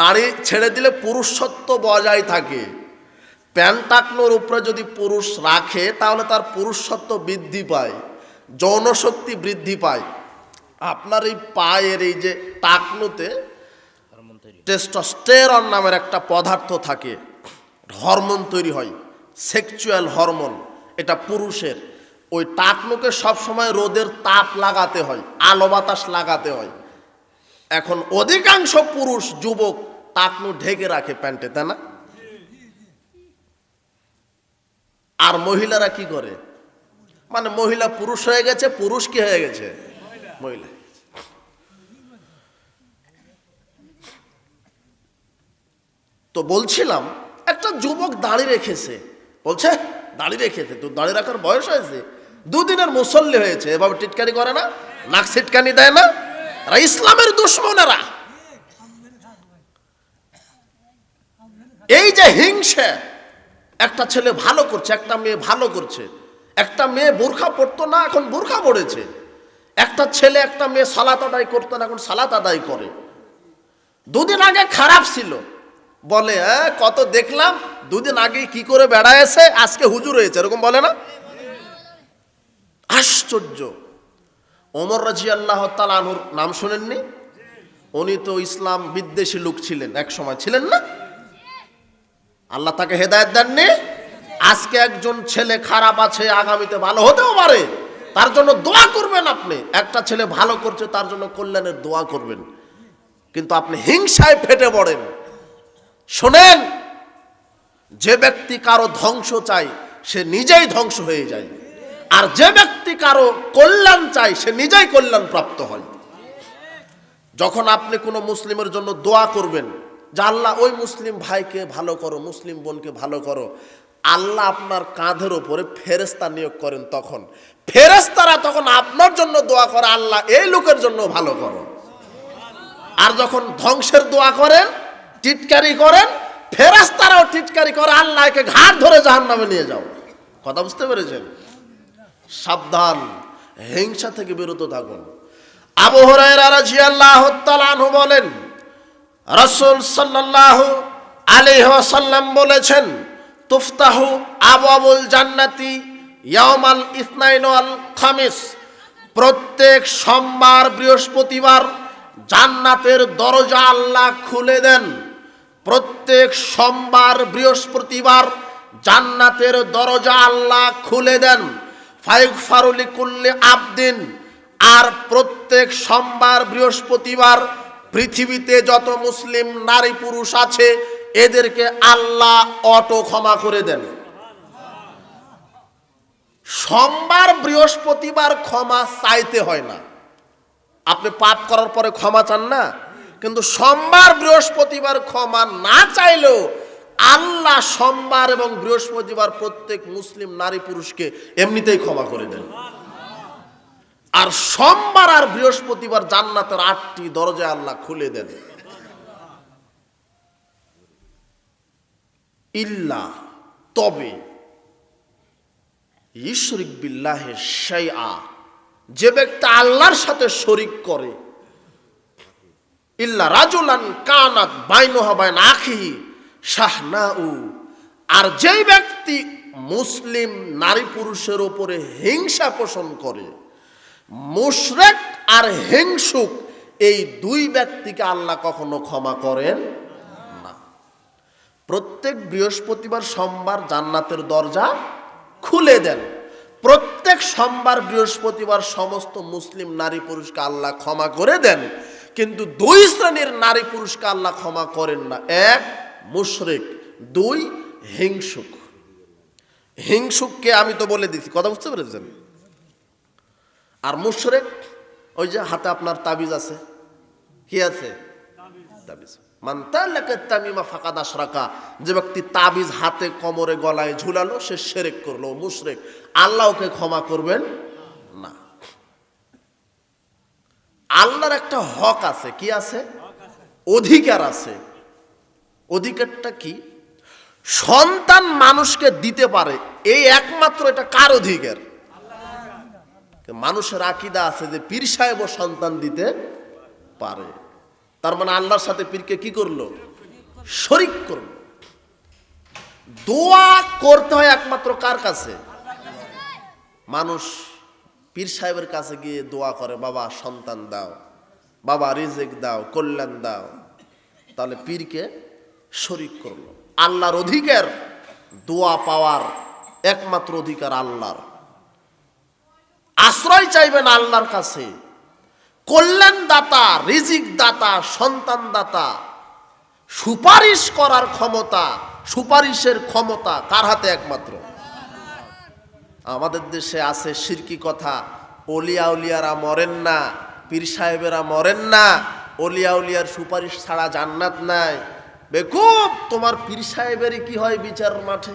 দাড়ি ছেড়ে দিলে পুরুষত্ব বজায় থাকে। প্যান্ট টাকনোর উপরে যদি পুরুষ রাখে, তাহলে তার পুরুষত্ব বৃদ্ধি পায়, যৌনশক্তি বৃদ্ধি পায়। আপনার এই পায়ের এই যে টাকনুতে টেস্টোস্টেরন নামের একটা পদার্থ থাকে, হরমোন তৈরি হয়, সেক্সুয়াল হরমোন, এটা পুরুষের। ওই টাকনুকে সবসময় রোদের তাপ লাগাতে হয়, আলো বাতাস লাগাতে হয়। এখন অধিকাংশ পুরুষ, যুবক টাকনু ঢেকে রাখে প্যান্টে, তাই না? আর মহিলারা কি করে? মানে মহিলা পুরুষ হয়ে গেছে, পুরুষ কি হয়ে গেছে? মহিলা। তো বলছিলাম, একটা যুবক দাড়ি রেখেছে। বলছে, দাড়ি রেখেছে, তো দাড়ি রাখার বয়স হয়েছে। দুদিনের মুসল্লি হয়েছে, এভাবে টিটকানি করে না? নাক সিটকানি দেয় না? এরা ইসলামের দুশ্মনেরা। এই যে হিংসা, একটা ছেলে ভালো করছে, একটা মেয়ে ভালো করছে, একটা মেয়ে বোরখা পড়তো না, এখন বোরখা পড়েছে একটা ছেলে, একটা মেয়ে সালাত আদায় করতো না, এখন সালাত আদায় করে। দুদিন আগে খারাপ ছিল। বলে হ্যাঁ কত দেখলাম, দুদিন আগে কি করে বেড়ায়েছে আজকে হুজুর হয়েছে। এরকম বলে না? আশ্চর্য। ওমর রাজি আল্লাহ তালানুর নাম শোনেননি? উনি তো ইসলাম বিদ্বেষী লোক ছিলেন এক সময়। ছিলেন না? আল্লাহ তাকে হেদায়ত দেননি? আজকে একজন ছেলে খারাপ আছে, আগামীতে ভালো হতেও পারে। তার জন্য দোয়া করবেন আপনি। একটা ছেলে ভালো করছে, তার জন্য কল্যাণের দোয়া করবেন। কিন্তু আপনি হিংসায় ফেটে পড়েন। শোনেন, যে ব্যক্তি কারও ধ্বংস চায়, সে নিজেই ধ্বংস হয়ে যায়। আর যে ব্যক্তি কারও কল্যাণ চায়, সে নিজেই কল্যাণ প্রাপ্ত হয়। যখন আপনি কোনো মুসলিমের জন্য দোয়া করবেন, যে আল্লাহ, ওই মুসলিম ভাইকে ভালো করো, মুসলিম বোনকে ভালো করো, আল্লাহ আপনার কাঁধের ওপরে ফেরেস্তা নিয়োগ করেন তখন। ফেরেস্তারা তখন আপনার জন্য দোয়া করে, আল্লাহ এই লোকের জন্য ভালো করো। আর যখন ধ্বংসের দোয়া করেন, টিটকারি করেন ফেরাস্তারাও টিটকারি করে, আল্লাহকে ঘাট ধরে জাহান নামে নিয়ে যাও। কথা বুঝতে পেরেছেন? সাবধান, হিংসা থেকে বিরত থাকুন। আবু আনহু বলেন, রাসূল সাল্লাল্লাহু আলাইহি ওয়াসাল্লাম বলেছেন, তুফতাহু আবওয়াবুল জান্নাতি ইয়াউমাল ইসনাইন ওয়াল খামিস। প্রত্যেক সোমবার, বৃহস্পতিবার জান্নাতের দরজা আল্লাহ খুলে দেন। প্রত্যেক সোমবার, বৃহস্পতিবার জান্নাতের দরজা আল্লাহ খুলে দেন। ফাইক ফারুলি কুল্লে আবদিন। আর প্রত্যেক সোমবার, বৃহস্পতিবার পৃথিবীতে যত মুসলিম নারী পুরুষ আছে, এদেরকে আল্লাহ অটো ক্ষমা করে দেন। সোমবার, বৃহস্পতিবার ক্ষমা চাইতে হয় না। আপনি পাপ করার পরে ক্ষমা চান না, কিন্তু সোমবার, বৃহস্পতিবার ক্ষমা না চাইলেও আল্লাহ সোমবার এবং বৃহস্পতিবার প্রত্যেক মুসলিম নারী পুরুষকে এমনিতেই ক্ষমা করে দেন। আর সোমবার আর বৃহস্পতিবার জান্নাতের আটটি দরজা আল্লাহ খুলে দেন। ইল্লা তবে ঈশ্বরিক বিল্লাহে সেই আ যে ব্যক্তি আল্লাহর সাথে শরিক করে, ইল্লা রাজুলান কানাত বাইনহা বাইন আখি শাহনাউ। আর যেই ব্যক্তি মুসলিম নারী পুরুষের উপরে হিংসা পোষণ করে, মুশরেক আর হিংসুক, এই দুই ব্যক্তিকে আল্লাহ কখনো ক্ষমা করেন না। প্রত্যেক বৃহস্পতিবার সোমবার জান্নাতের দরজা খুলে দেন। প্রত্যেক সোমবার বৃহস্পতিবার সমস্ত মুসলিম নারী পুরুষকে আল্লাহ ক্ষমা করে দেন, কিন্তু দুই শ্রেণির নারী পুরুষকে আল্লাহ ক্ষমা করেন না। এক মুশরিক, দুই হিংসুক। হিংসুককে আমি তো বলে দিচ্ছি কথা বুঝতে পেরেছেন? আর মুশরেক, ওই যে হাতে আপনার তাবিজ আছে, কি আছে? তাবিজ। যে ব্যক্তি তাবিজ হাতে কোমরে গলায় ঝুলালো, সে শিরক করল। মুশরিক আল্লাহ ওকে ক্ষমা করবেন না। আল্লাহর একটা হক আছে, কি আছে? অধিকার আছে। অধিকারটা কি? সন্তান মানুষকে দিতে পারে, এই একমাত্র এটা কার অধিকার? মানুষের আকিদা আছে যে পীর সাহেবও সন্তান দিতে পারে। তার মানে আল্লাহর সাথে পীরকে কি করল? শরিক করল। দোয়া করতে হয় একমাত্র কার কাছে? মানুষ পীর সাহেবের কাছে গিয়ে দোয়া করে, বাবা, সন্তান দাও, বাবা, রিজেক দাও, কল্যাণ দাও। তাহলে পীরকে শরিক করল। আল্লাহর অধিকার, দোয়া পাওয়ার একমাত্র অধিকার আল্লাহর। আশ্রয় চাইবেন আল্লাহর কাছে। কল্যাণ দাতা রিজিক দাতা সন্তান দাতা সুপারিশ করার ক্ষমতা, সুপারিশের ক্ষমতা কার হাতে একমাত্র? আমাদের দেশে আছে সিরকি কথা, অলিয়া উলিয়ারা মরেন না, পীর সাহেবেরা মরেন না, অলিয়া উলিয়ার সুপারিশ ছাড়া জান্নাত নাই। বেকুব, তোমার পীর সাহেবেরই কি হয় বিচার মাঠে?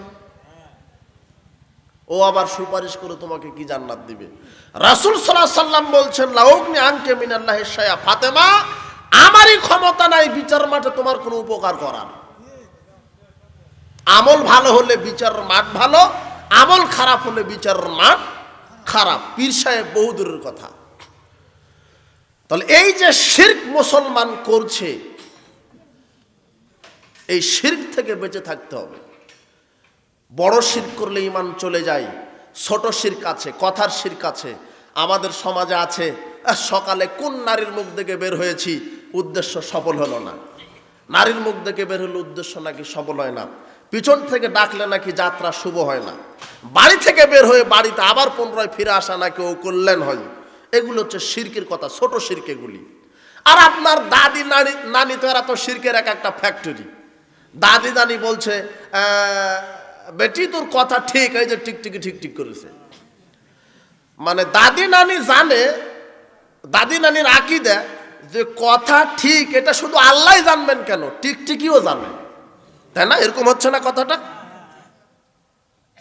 ও আবার সুপারিশ করে তোমাকে কি জান্নাত দিবে? রাসুল সাল্লাহ সাল্লাম বলছেন, লাউগনি আনকে মিনাল্লাহ শায়া ফাতেমা, আমারই ক্ষমতা নাই বিচার মাঠে তোমার কোনো উপকার করার। আমল ভালো হলে বিচার মাঠ ভালো, আমল খারাপ হলে বিচার মাঠ খারাপ। পীর সাহেব বহুদূরের কথা। তাহলে এই যে শির্ক মুসলমান করছে এই শির্ক থেকে বেঁচে থাকতে হবে। বড় শির করলে ইমান চলে যায়, ছোট শির্ক আছে, কথার শির্ক আছে, আমাদের সমাজে আছে। সকালে কোন নারীর মুখ থেকে বের হয়েছি? উদ্দেশ্য সফল হলো না। নারীর মুখ থেকে বের হলে উদ্দেশ্য নাকি সফল হয় না? পিছন থেকে ডাকলে নাকি যাত্রা শুভ হয় না? বাড়ি থেকে বের হয়ে বাড়িতে আবার পুনরায় ফিরে আসা নাকি ও কল্যাণ হয়? এগুলো হচ্ছে শির্কের কথা, ছোট শির্ক এগুলি। আর আপনার দাদি, নানি নানি তো এরা তো শির্কের এক একটা ফ্যাক্টরি দাদি নানি বলছে বেটি, তোর কথা ঠিক, এই যে টিকটিকি ঠিক ঠিক করেছে। মানে দাদি নানি জানে, দাদি নানির আঁকি আকিদা যে কথা ঠিক, এটা শুধু আল্লাহ জানবেন কেন? টিকটিকিও জানে। তাই না? এরকম হচ্ছে না কথাটা?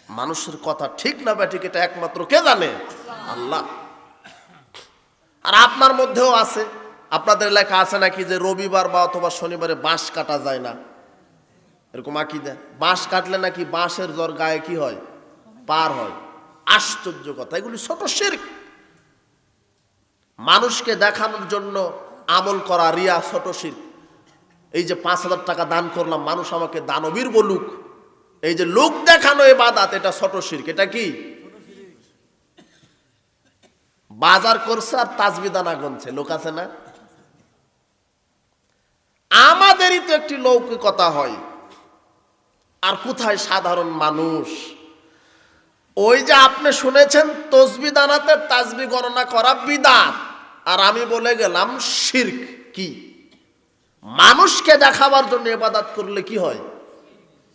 মানুষের কথা ঠিক না ব্যাঠিক এটা একমাত্র কে জানে? আল্লাহ। আর আপনার মধ্যেও আছে। আপনাদের লেখা আছে নাকি যে রবিবার বা অথবা শনিবারে বাঁশ কাটা যায় না? এরকম আকিদা। বাঁশ কাটলে নাকি বাঁশের জ্বর গায়ে কি হয়? পার হয়। আশ্চর্য কথা। এগুলি ছোট শির্ক। মানুষকে দেখানোর জন্য আমল করা রিয়া ছোট শির এই যে পাঁচ হাজার টাকা দান করলাম, মানুষ আমাকে দানবীর বলুক। এই যে লোক দেখানো এ বাদাত এটা ছোট শির্ক। এটা কি? বাজার করছে আর তাজবি দানা গনছে। লোক আছে না? আমাদেরই তো একটি লৌকিকতা হয়। আর কোথায় সাধারণ মানুষ? ওই যে আপনি শুনেছেন, তসবি দানাতে তাজবি গণনা করা বিদাত। আর আমি বলে গেলাম, শির্ক কি? মানুষকে দেখাবার জন্য এবাদাত করলে কি হয়?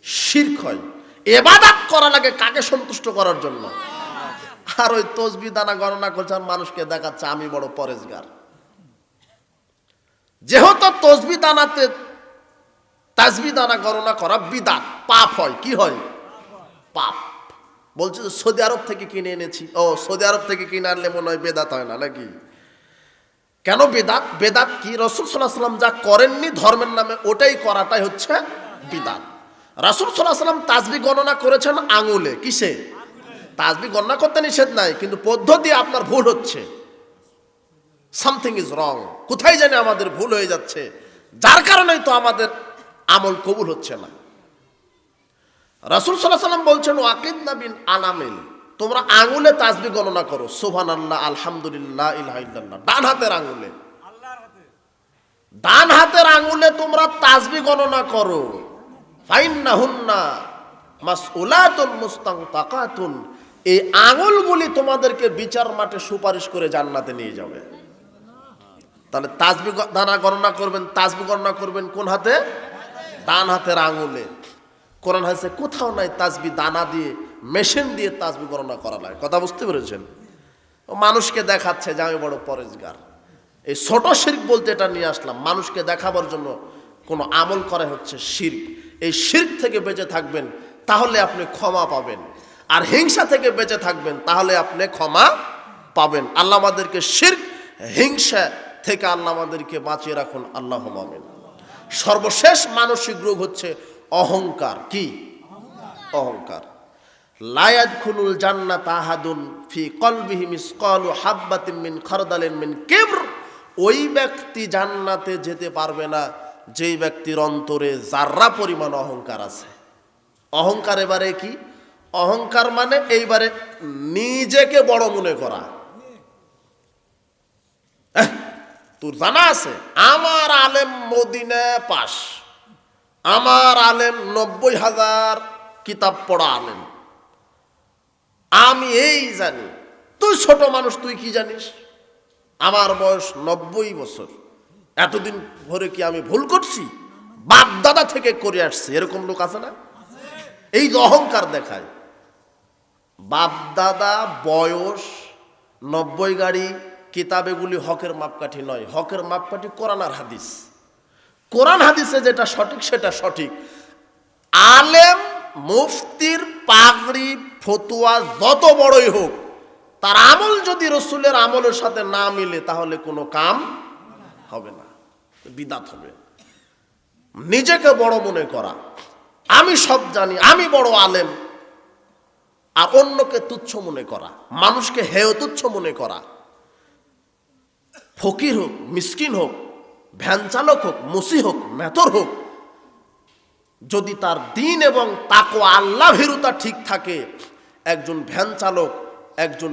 শির্ক হয়। এবাদাত করা লাগে কাকে সন্তুষ্ট করার জন্য? আর ওই তসবি দানা গণনা করছে আর মানুষকে দেখাচ্ছে, আমি বড় পরেজগার যেহেতু তসবি দানাতে তাজবি দানা গণনা করা বিদাত, পাপ হয়, কি হয়? পাপ। বলছে যে সৌদি আরব থেকে কিনে এনেছি। ও, সৌদি আরব থেকে কিনে আনলে মনে হয় বেদাত হয় না নাকি? কেন বেদাত? বেদাত কি? রসুল সাল্লাহ সাল্লাম যা করেননি ধর্মের নামে, ওটাই করাটাই হচ্ছে বিদাত। রাসুল সাল্লাহ সাল্লাম তাজবি গণনা করেছেন আঙুলে। কিসে? তাজবি গণনা করতে নিষেধ নাই, কিন্তু পদ্ধতি আপনার ভুল হচ্ছে। সামথিং ইজ রং কোথায় জানি আমাদের ভুল হয়ে যাচ্ছে। যার কারণেই তো আমাদের আমল কবুল হচ্ছে না। রাসুল সাল্লাহ সাল্লাম বলছেন ওয়াকিদ নাবিন আনামিল। তোমরা আঙুলে তাজবি গণনা করো। সোহান আল্লাহ আলহামদুলিল্লাহ ইলাহা ইল্লাল্লাহ। ডান হাতের আঙুলে। ডান হাতের আঙুলে তোমরা তাজবি গণনা করো। ফাইন্না হুন্না মাসউলাতুন মুস্তানতাকাতুন। এই আঙুলগুলি তোমাদেরকে বিচার মাঠে সুপারিশ করে জান্নাতে নিয়ে যাবে। তাহলে তাজবি দানা গণনা করবেন তাজবি গণনা করবেন কোন হাতে? ডান হাতের আঙুলে। কোরআন হাসে কোথাও নাই তাজবি দানা দিয়ে, মেশিন দিয়ে তাজবি গণনা করা লাগে কথা বুঝতে পেরেছেন? ও মানুষকে দেখাচ্ছে যে আমি বড় পরেজগার এই ছোট শির্ক বলতে এটা নিয়ে আসলাম। মানুষকে দেখাবার জন্য কোনো আমল করা হচ্ছে শির্ক। এই শির্ক থেকে বেঁচে থাকবেন, তাহলে আপনি ক্ষমা পাবেন। আর হিংসা থেকে বেঁচে থাকবেন, তাহলে আপনি ক্ষমা পাবেন। আল্লাহ আমাদেরকে শির্ক, হিংসা থেকে আল্লাহ আমাদেরকে বাঁচিয়ে রাখুন। আল্লাহ মামেন সর্বশেষ মানসিক রোগ হচ্ছে অহংকার। কি? অহংকার। লায়াদ খুলুল জান্নাত আহাদুন ফি কলবিহি মিসকালু হাব্বাতিন মিন খারদালিন মিন কিবর। ওই ব্যক্তি জান্নাতে যেতে পারবে না, যেই ব্যক্তির অন্তরে যার্রা পরিমাণ অহংকার আছে। অহংকার এবারে কি? অহংকার মানে এইবারে নিজেকে বড় মনে করা। তোর জানা আছে? আমার আলেম মদিনা পাস। আমার আলেম নব্বই হাজার কিতাব পড়া আলেম। আমি এই জানি। তুই ছোট মানুষ, তুই কি জানিস? আমার বয়স নব্বই বছর। এতদিন ধরে কি আমি ভুল করছি? বাপ দাদা থেকে করে আসছি। এরকম লোক আছে না? এই যে অহংকার দেখায়। বাপ দাদা বয়স নব্বই গাড়ি কিতাবেগুলি হকের মাপকাঠি নয়। হকের মাপকাঠি কোরআন আর হাদিস। কোরআন হাদিসে যেটা সঠিক, সেটা সঠিক। আলেম, মুফতির, পাগড়ি, ফতুয়া যত বড়ই হোক, তার আমল যদি রসুলের আমলের সাথে না মিলে, তাহলে কোনো কাম হবে না। বিদাত হবে। নিজেকে বড় মনে করা। আমি সব জানি, আমি বড় আলেম। আর অন্যকে তুচ্ছ মনে করা। মানুষকে হেয় তুচ্ছ মনে করা। ফকির হোক, মিসকিন হোক, ভ্যান চালক হোক, মুসি হোক মেথর হোক, যদি তার দিন এবং তাকো আল্লাহ ভীরুতা ঠিক থাকে, একজন ভ্যান চালক, একজন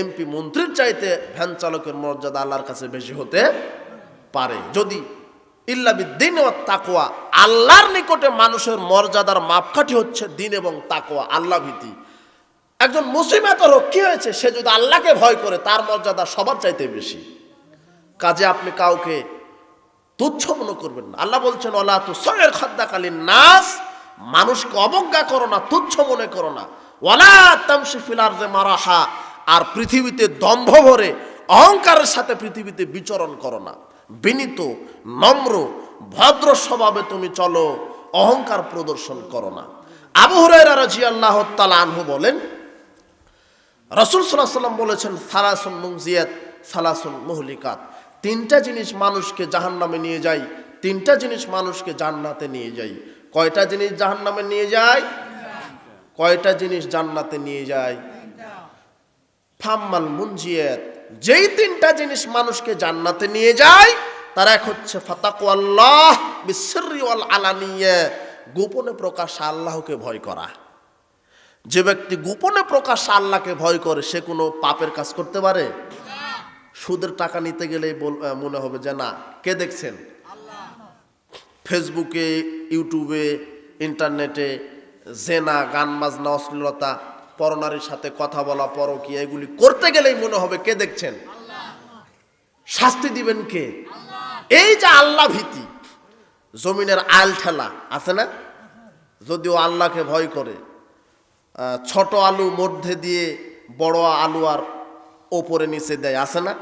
এমপি মন্ত্রীর চাইতে ভ্যান চালকের মর্যাদা আল্লাহর কাছে বেশি হতে পারে। যদি ইল্লাবিদ্দিন ও তাকোয়া আল্লাহর নিকটে মানুষের মর্যাদার মাপকাঠি হচ্ছে দিন এবং তাকোয়া আল্লাহ ভীতি। একজন মুসিমাতর হোক, কি হয়েছে? সে যদি আল্লাহকে ভয় করে, তার মর্যাদা সবার চাইতে বেশি। কাজে আপনি কাউকে তুচ্ছ মনে করবেন না। আল্লাহ বলছেন অলা তো সয়ের খাদ্যাকালীন নাস মানুষকে অবজ্ঞা করো না, তুচ্ছ মনে করো না। তামসি ফিলার যে মারাহা আর পৃথিবীতে দম্ভ ভরে অহংকারের সাথে পৃথিবীতে বিচরণ করো না। বিনীত, নম্র, ভদ্র স্বভাবে তুমি চলো, অহংকার প্রদর্শন করো না। আবু হুরায়রা রাদিয়াল্লাহু তাআলা আনহু বলেন, রসুল সাল্লাহ সাল্লাম বলেছেন, সালাসুন মুংজিয়াত সালাসুন মুহলিকাত তিনটা জিনিস মানুষকে জাহান্নামে নিয়ে যায়, তিনটা জিনিস মানুষকে জান্নাতে নিয়ে যায়। কয়টা জিনিস জাহান্নামে নিয়ে যায়? কয়টা জিনিস জান্নাতে নিয়ে যায়? ফাম্মাল মুনজিয়াত, যেই তিনটা জিনিস মানুষকে জান্নাতে নিয়ে যায়, তার এক হচ্ছে ফাতাকু আল্লাহ বিসিররি ওয়াল আলানিয়া, গোপনে প্রকাশ আল্লাহকে ভয় করা। যে ব্যক্তি গোপনে প্রকাশ আল্লাহকে ভয় করে, সে কোনো পাপের কাজ করতে পারে? সুদের টাকা নিতে গেলেই মনে হবে যে না, কে দেখছেন? ফেসবুকে, ইউটিউবে, ইন্টারনেটে জেনা, গান বাজনা, অশ্লীলতা, পরনারীর সাথে কথা বলা পরকি এগুলি করতে গেলেই মনে হবে কে দেখছেন? শাস্তি দিবেন কে? এই যে আল্লাহ ভীতি, জমিনের আল ঠেলা, আছে না? যদিও আল্লাহকে ভয় করে ছোট আলু মধ্যে দিয়ে বড় আলু আর ওপরে নিচে দেয়, আছে না?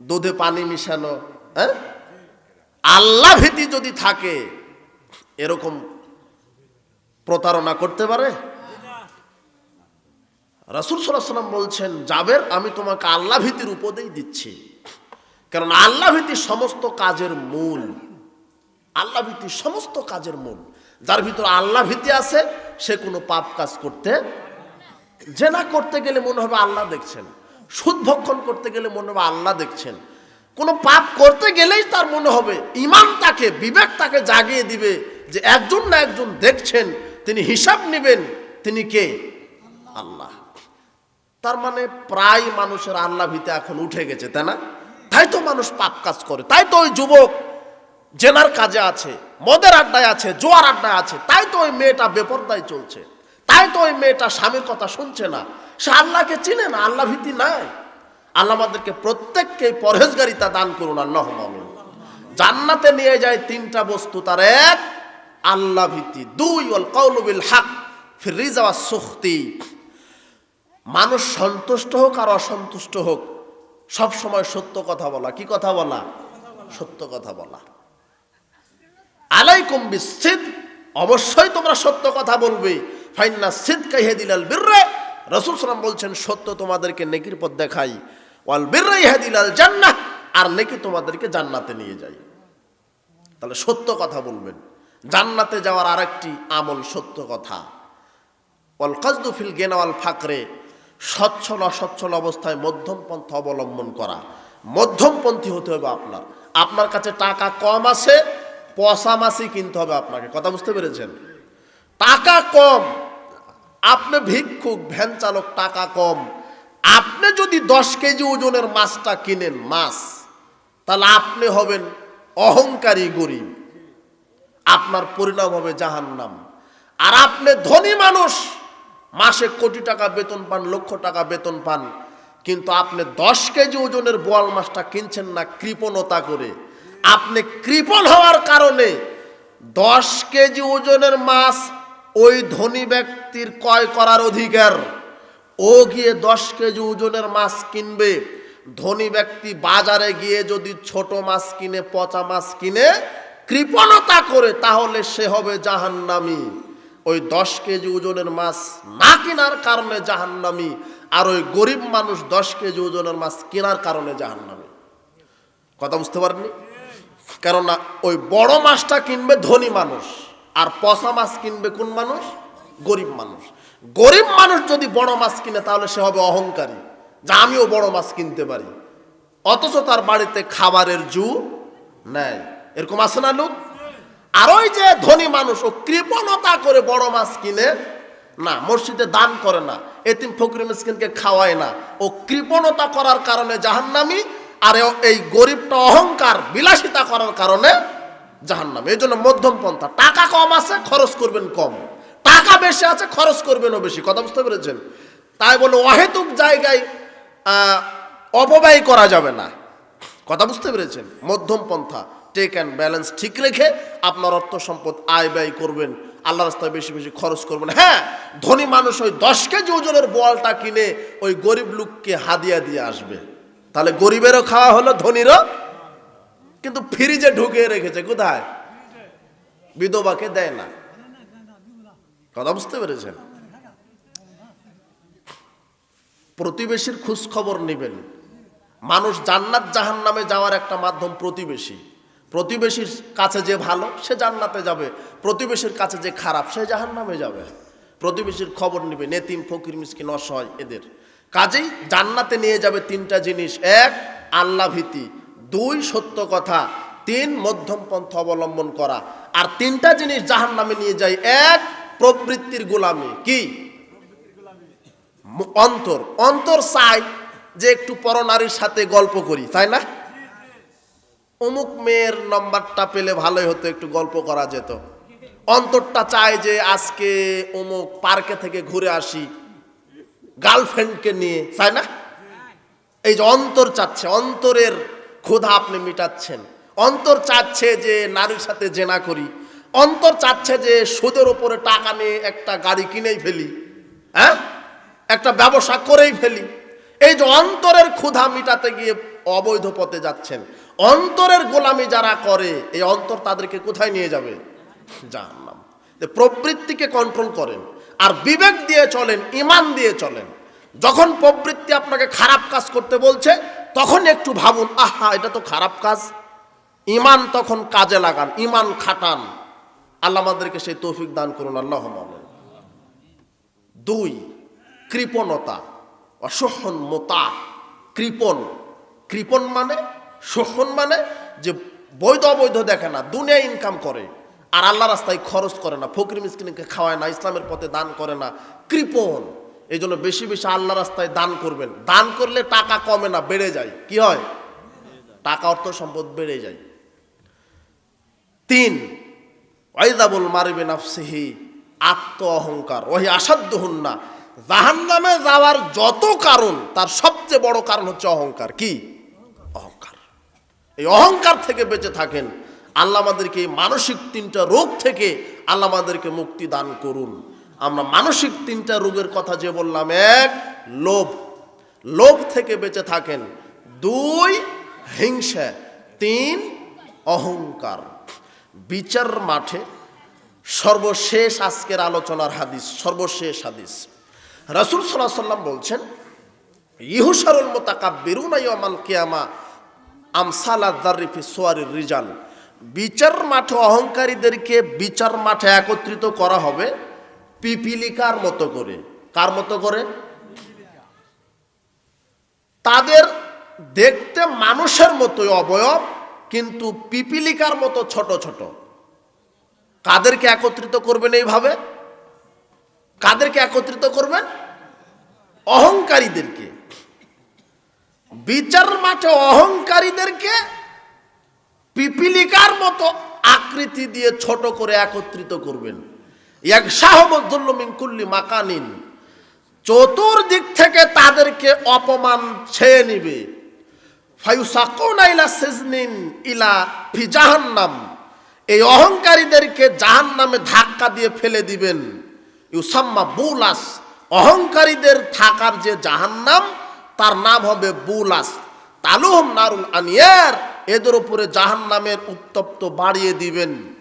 দুধে পানি মিশানো হ্যাঁ? আল্লাহ ভীতি যদি থাকে, এরকম প্রতারণা করতে পারে? রাসুল সাল্লাম বলছেন যাবের আমি তোমাকে আল্লাহ ভীতির উপদেই দিচ্ছি। কারণ আল্লাহ ভীতি সমস্ত কাজের মূল। আল্লাহ ভীতি সমস্ত কাজের মূল। যার ভিতর আল্লাহ ভীতি আছে, সে কোনো পাপ কাজ করতে, জেনা করতে গেলে মনে হবে আল্লাহ দেখছেন। সুদ ভক্ষণ করতে গেলে মনে হবে আল্লাহ দেখছেন। কোনো পাপ করতে গেলেই তার মনে হবে ইমান তাকে, বিবেক তাকে জাগিয়ে দিবে যে একজন না একজন দেখছেন, তিনি হিসাব নেবেন, তিনি কে? আল্লাহ। তার মানে প্রায় মানুষের আল্লাহ ভিতে এখন উঠে গেছে, তাই না? তাই তো মানুষ পাপ কাজ করে, তাই তো ওই যুবক জেনার কাজে আছে, মদের আড্ডায় আছে, জোয়ার আড্ডায় আছে, তাই তো ওই মেয়েটা বেপরদায় চলছে, তাই তো ওই মেয়েটা স্বামীর কথা শুনছে না। সে আল্লাহকে চিনে না, আল্লাহ ভীতি নাই। আল্লাহ আমাদেরকে প্রত্যেককে পরহেজগারিতা দান করুন, আল্লাহ জান্নাতে নিয়ে যায় তিনটা বস্তু, তার এক, আল্লাহ ভীতি। দুই, ওয়াল কৌলবিল হাক, ফির রিজা সুখতি। মানুষ সন্তুষ্ট হোক আর অসন্তুষ্ট হোক, সব সময় সত্য কথা বলা। কি কথা বলা? সত্য কথা বলা। আলাইকুম বিসিদ অবশ্যই তোমরা সত্য কথা বলবে। ফাইন্না সিদ কাইহে দিলাল বিররে রসুল সালাম বলছেন, সত্য তোমাদেরকে নেকির পথ দেখাই। ওয়াল বিররে ইহাদিলাল জান্নাহ। আর নেকি তোমাদেরকে জান্নাতে নিয়ে যাই তাহলে সত্য কথা বলবেন। জান্নাতে যাওয়ার আরেকটি আমল সত্য কথা। ওয়াল কাজদু ফিল গেনাওয়াল ফাকরে। সচ্ছল অসচ্ছল অবস্থায় মধ্যম পন্থা অবলম্বন করা। মধ্যমপন্থী হতে হবে আপনার। আপনার কাছে টাকা কম আছে পয়সা মাসি কিনতে হবে আপনাকে। কথা বুঝতে পেরেছেন? টাকা কম আপনি ভিক্ষুক, ভ্যান চালক, টাকা কম। আপনি যদি দশ কেজি ওজনের মাছটা কিনেন, মাছ, তাহলে আপনি হবেন অহংকারী গরিব। আপনার পরিণাম হবে জাহান্নাম। আর আপনি ধনী মানুষ, মাসে কোটি টাকা বেতন পান, লক্ষ টাকা বেতন পান, কিন্তু আপনি দশ কেজি ওজনের বোয়াল মাছটা কিনছেন না, কৃপণতা করে। আপনি কৃপণ হওয়ার কারণে দশ কেজি ওজনের মাছ ওই ধনী ব্যক্তির ক্রয় করার অধিকার। ও গিয়ে দশ কেজি ওজনের মাছ কিনবে। ধনী ব্যক্তি বাজারে গিয়ে যদি ছোট মাছ কিনে, পচা মাছ কিনে, কৃপণতা করে, তাহলে সে হবে জাহান্নামি। ওই দশ কেজি ওজনের মাছ না কেনার কারণে জাহান্নামি, আর ওই গরিব মানুষ দশ কেজি ওজনের মাছ কেনার কারণে জাহান্নামি। কথা বুঝতে পারেননি? কেননা ওই বড় মাছটা কিনবে ধনী মানুষ। আর পচা মাছ কিনবে কোন মানুষ? গরিব মানুষ। গরিব মানুষ যদি বড় মাছ কিনে, তাহলে সে হবে অহংকারী। যা আমিও বড় মাছ কিনতে পারি। অথচ তার বাড়িতে খাবারের জু নেয় এরকম আছে না লোক? আর ওই যে ধনী মানুষ, ও কৃপণতা করে বড় মাছ কিনে, না, মসজিদে দান করে না, এতিম ফকির মিসকিনকে খাওয়ায় না। ও কৃপণতা করার কারণে জাহান্নামি, আর এই গরিবটা অহংকার, বিলাসিতা করার কারণে জাহান্নামি। এই জন্য মধ্যম পন্থা, টাকা কম আছে, খরচ করবেন কম। টাকা বেশি আছে, খরচ করবেনও বেশি। কথা বুঝতে পেরেছেন? তাই বলে অহেতুক জায়গায় অপব্যয় করা যাবে না। কথা বুঝতে পেরেছেন? মধ্যম পন্থা টেক অ্যান্ড ব্যালেন্স ঠিক রেখে আপনার অর্থ সম্পদ আয় ব্যয় করবেন। আল্লাহ রাস্তায় বেশি বেশি খরচ করবেন। হ্যাঁ ধনী মানুষ ওই দশ কেজি ওজনের বলটা কিনে ওই গরিব লোককে হাদিয়া দিয়ে আসবে। তাহলে গরিবেরও খাওয়া হলো, ধনীরও কিন্তু ফ্রিজে ঢুকিয়ে রেখেছে, কোথায়? বিধবাকে দেয় না। কথা বুঝতে পেরেছেন? প্রতিবেশীর খোঁজ খবর নেবেন। মানুষ জান্নাত জাহান নামে যাওয়ার একটা মাধ্যম প্রতিবেশী। প্রতিবেশীর কাছে যে ভালো, সে জান্নাতে যাবে। প্রতিবেশীর কাছে যে খারাপ, সে জাহান নামে যাবে। প্রতিবেশীর খবর নেবে নেতিম ফকির, মিসকিন, অসহায় এদের। কাজেই জান্নাতে নিয়ে যাবে তিনটা জিনিস। এক আল্লাহ ভীতি দুই সত্য কথা, তিন মধ্যম পন্থা অবলম্বন করা। আর তিনটা জিনিস জাহান নামে নিয়ে যায় এক, প্রবৃত্তির গোলামি। কি? অন্তর। অন্তর চাই যে একটু পরনারীর সাথে গল্প করি, তাই না? অমুক মেয়ের নম্বরটা পেলে ভালোই হতো, একটু গল্প করা যেত। অন্তরটা চায় যে আজকে অমুক পার্কে থেকে ঘুরে আসি, গার্লফ্রেন্ডকে নিয়ে, তাই না? এই যে অন্তর চাচ্ছে, অন্তরের ক্ষুধা আপনি মিটাচ্ছেন। অন্তর চাচ্ছে যে নারীর সাথে জেনা করি। অন্তর চাচ্ছে যে সুদের ওপরে টাকা নিয়ে একটা গাড়ি কিনেই ফেলি। হ্যাঁ? একটা ব্যবসা করেই ফেলি। এই যে অন্তরের ক্ষুধা মিটাতে গিয়ে অবৈধ পথে যাচ্ছেন। অন্তরের গোলামি যারা করে, এই অন্তর তাদেরকে কোথায় নিয়ে যাবে? জাহান্নাম। যে প্রবৃত্তিকে কন্ট্রোল করেন। আর বিবেক দিয়ে চলেন ইমান দিয়ে চলেন। যখন প্রবৃত্তি আপনাকে খারাপ কাজ করতে বলছে তখন একটু ভাবুন, আহা, এটা তো খারাপ কাজ। ইমান তখন কাজে লাগান, ইমান খাটান। আল্লাহ আমাদেরকে সেই তৌফিক দান করুন, আল্লাহ দুই, কৃপণতা, অসহন মোতা। কৃপণ কৃপণ মানে শোষণ মানে যে বৈধ অবৈধ দেখে না দুনিয়া ইনকাম করে, আর আল্লাহ রাস্তায় খরচ করে না, ফকরি মিসকিনকে খাওয়ায় না, ইসলামের পথে দান করে না। কৃপণ এই জন্য বেশি বেশি আল্লাহ রাস্তায় দান করবেন। দান করলে টাকা কমে না, বেড়ে যায়। কি হয়? টাকা, অর্থ, সম্পদ বেড়ে যায়। তিন, ওয়াইদাবুল মারিবে নাফসিহি আত্ম অহংকার ওহি আসাধ্য হুন্না। জাহান নামে যাওয়ার যত কারণ, তার সবচেয়ে বড় কারণ হচ্ছে অহংকার। কি? অহংকার। এই অহংকার থেকে বেঁচে থাকেন। আল্লাহ আমাদেরকে মানসিক তিনটা রোগ থেকে আল্লাহ আমাদেরকে মুক্তি দান করুন। আমরা মানসিক তিনটা রোগের কথা যে বললাম, এক, লোভ। লোভ থেকে বেঁচে থাকেন। দুই, হিংসা। তিন, অহংকার। বিচার মাঠে সর্বশেষ আজকের আলোচনার হাদিস, সর্বশেষ হাদিস। রাসুল সাল্লাহ সাল্লাম বলছেন ইহুসারুল মোতাকাব্বিরুনা ইয়ামাল কেয়ামা আমসালা দারিফি সোয়ারির রিজাল। বিচার মাঠে অহংকারীদেরকে বিচার মাঠে একত্রিত করা হবে পিপিলিকার মতো করে। কার মতো করে? তাদের দেখতে মানুষের মতোই অবয়ব, কিন্তু পিপিলিকার মতো ছোট ছোট। কাদেরকে একত্রিত করবেন এইভাবে? কাদেরকে একত্রিত করবেন? অহংকারীদেরকে। বিচার মাঠে অহংকারীদেরকে পিপিলিকার মতো আকৃতি দিয়ে ছোট করে একত্রিত করবেন। এক শাহবদ্দুল্লমিনকুল্লি মাকানিন। চতুর্দিক থেকে তাদেরকে অপমান ছেয়ে নিবে। ইলা সিজনিন ইলা ফি জাহান্নাম। এই অহংকারীদেরকে জাহান্নামে ধাক্কা দিয়ে ফেলে দিবেন। ইউসাম্মা বুলাস। অহংকারীদের থাকার যে জাহান্নাম, তার নাম হবে বুলাস। তালুহম নারুল আনিয়ার। এদের উপরে জাহান্নামের উত্তপ্ত বাড়িয়ে দিবেন।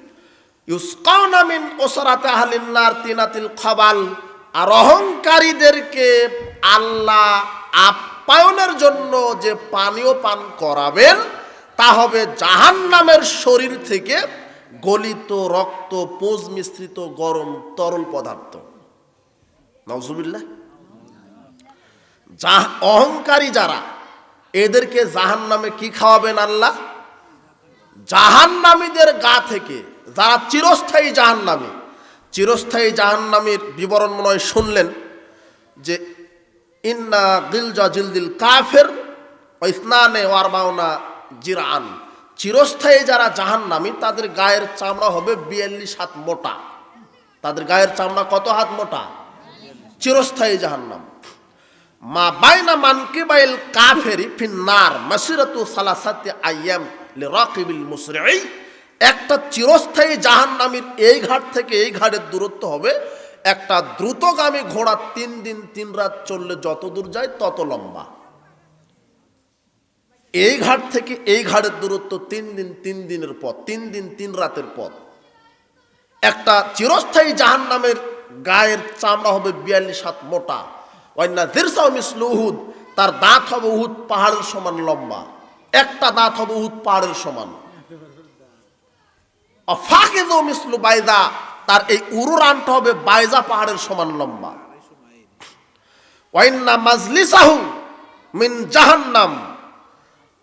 ইউসকাউনা মিন ওসরাতে আহলিন্নার তিনাতিল খবাল। আর অহংকারীদেরকে আল্লাহ আপ্যায়নের জন্য যে পানীয় পান করাবেন, তা হবে জাহান্নামের শরীর থেকে গলিত রক্ত, পোজ মিশ্রিত গরম তরল পদার্থ। নজুবিল্লাহ যাহ অহংকারী যারা, এদেরকে জাহান্নামে কি খাওয়াবেন আল্লাহ? জাহান্নামীদের গা থেকে যারা চিরস্থায়ী জাহান্নামী, চিরস্থায়ী জাহান্নামীর বিবরণ মনে হয় শুনলেন যে ইন্না গিলজা জিলদিল কাফের ইসনানে ওয়ারবাউনা জিরান চিরস্থায়ী যারা জাহান্নামী, তাদের গায়ের চামড়া হবে বিয়াল্লিশ হাত মোটা। তাদের গায়ের চামড়া কত হাত মোটা? চিরস্থায়ী জাহান্নাম। মা বাইনা মানকে বাইল কাফেরি ফিন্নার, মাসিরাতু সালাসাতি আইয়াম লিরাকিবিল মুসরিই একটা চিরস্থায়ী জাহান্নামীর এই ঘাট থেকে এই ঘাটের দূরত্ব হবে। একটা দ্রুতগামী ঘোড়া তিন দিন, তিন রাত চললে যত দূর যায় তত লম্বা। এই ঘাট থেকে এই ঘাটের দূরত্ব তিন দিন, তিন দিনের পথ, তিন দিন, তিন রাতের পথ। একটা চিরস্থায়ী জাহান্নামের গায়ের চামড়া হবে বিয়াল্লিশ হাত মোটা। মিসলু উহুদ, তার দাঁত হবে উহুদ পাহাড়ের সমান লম্বা। একটা দাঁত হবে উহুদ পাহাড়ের সমান। ফাঁকে মিসলু বাইদা, তার এই উরু রানটা হবে বাইজা পাহাড়ের সমান লম্বা। ওয়াইন্না মাজলিসাহু মিন জাহান্নাম,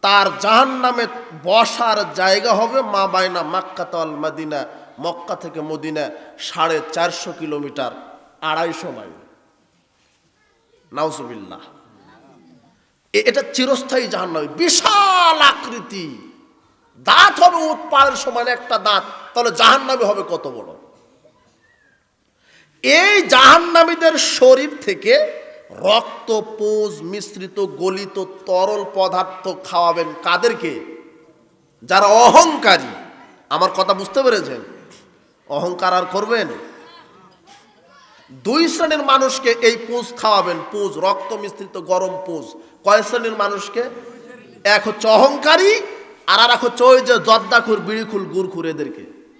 তার জাহান্নামে বসার জায়গা হবে মা বাইনা মাক্কাতল মদিনা, মক্কা থেকে মদিনা সাড়ে চারশো কিলোমিটার, আড়াইশো মাইল। নাউজুবিল্লাহ। এটা চিরস্থায়ী জাহান্নামী, বিশাল আকৃতি। দাঁত হবে উৎপাদের সমান একটা দাঁত, তাহলে জাহান্নামী হবে কত বড়? এই জাহান্নামীদের শরীর থেকে রক্ত, পোজ, মিশ্রিত, গলিত, তরল পদার্থ খাওয়াবেন কাদেরকে? যারা অহংকারী। আমার কথা বুঝতে পেরেছেন? অহংকার আর করবেন? দুই শ্রেণির মানুষকে এই পুজ খাওয়াবেন, পুজ, রক্ত মিশ্রিত, গরম পুজ। কয় শ্রেণির মানুষকে? এক হচ্ছে অহংকারী আর আর হচ্ছে ওই যে জর্দাখুর বিড়িখুল গুড়খুর এদেরকে।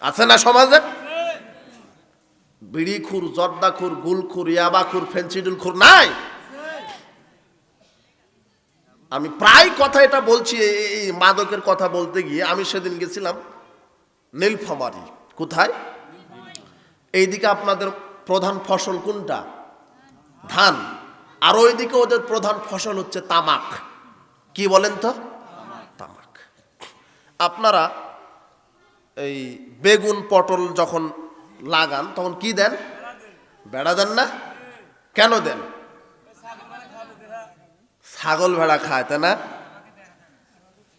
আছে না সমাজে? বিড়িখুর জর্দাখুর গুলখুর ইয়াবাখুর ফেন্সিডুলখুর নাই? আমি প্রায় কথা এটা বলছি এই- মাদকের কথা বলতে গিয়ে। আমি সেদিন গেছিলাম নীলফামারি। কোথায়? এইদিকে আপনাদের প্রধান ফসল কোনটা? ধান। আর ওইদিকে ওদের প্রধান ফসল হচ্ছে তামাক। কি বলেন তো? আপনারা এই বেগুন, পটল যখন লাগান, তখন কি দেন? বেড়া দেন না? কেন দেন? ছাগল ভেড়া খায়, তাই না?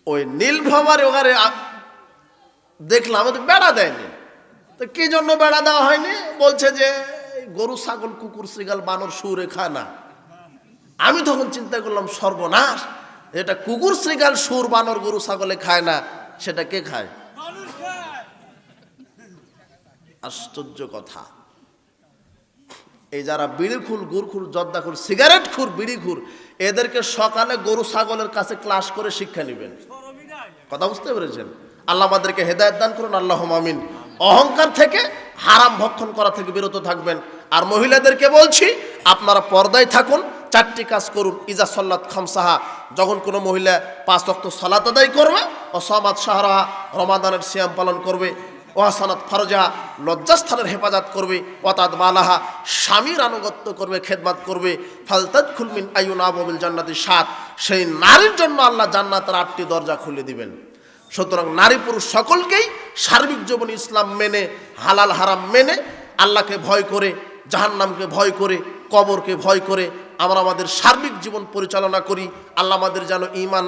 ওই নীলফামারি ওখানে দেখলাম বেড়া দেয়নি। তো কি জন্য বেড়া দেওয়া হয়নি? বলছে যে গরু, ছাগল, কুকুর শ্রীগাল বানর সুরে খায় না। আমি তখন চিন্তা করলাম, সর্বনাশ, এটা কুকুর শ্রীগাল সুর, বানর, গরু, ছাগলে খায় না। সেটা কে খায়? আশ্চর্য কথা। এই যারা বিড়িখুর গুড়খুর জর্দাখুর সিগারেট খুর বিড়িখুর এদেরকে সকালে গরু ছাগলের কাছে ক্লাস করে শিক্ষা নেবেন। কথা বুঝতে পেরেছেন? আল্লাহ আমাদেরকে হেদায়ত দান করুন আল্লাহ মামিন অহংকার থেকে হারাম ভক্ষণ করা থেকে বিরত থাকবেন। আর মহিলাদেরকে বলছি আপনারা পর্দায় থাকুন চারটি কাজ করুন, ইজা সল্লাত খামসাহা। যখন কোনো মহিলা পাঁচ অক্ত সলাত আদায় করবে ও সমাজ সাহারা রমাদানের সিয়াম পালন করবে, ওয়াসানাত ফরজা লজ্জাস্থানের হেফাজত করবে, ওয়াতাদ মালাহা স্বামীর আনুগত্য করবে, খেদমাত করবে ফালতাদ খুলমিন আয়ুন আববিল জান্নাতি সাত। সেই নারীর জন্য আল্লাহ জান্নাতের আটটি দরজা খুলে দিবেন। সুতরাং নারী পুরুষ সকলকেই সার্বিক জীবনী ইসলাম মেনে, হালাল হারাম মেনে, আল্লাহকে ভয় করে, জাহান্নামকে ভয় করে, কবরকে ভয় করে আমরা আমাদের সার্বিক জীবন পরিচালনা করি। আল্লাহ আমাদের যেন ইমান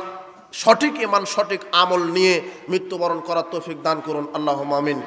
সঠিক ইমান সঠিক আমল নিয়ে মৃত্যুবরণ করার তৌফিক দান করুন। আল্লাহ মামিন